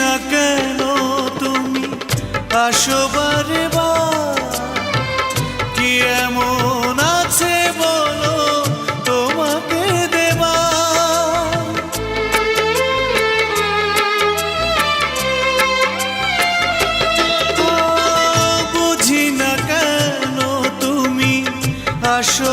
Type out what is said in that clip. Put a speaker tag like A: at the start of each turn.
A: না কেন তুমি? আসো বারে কি এমন আছে বলো তোমাকে দেবা? বুঝি না কেন তুমি? আসো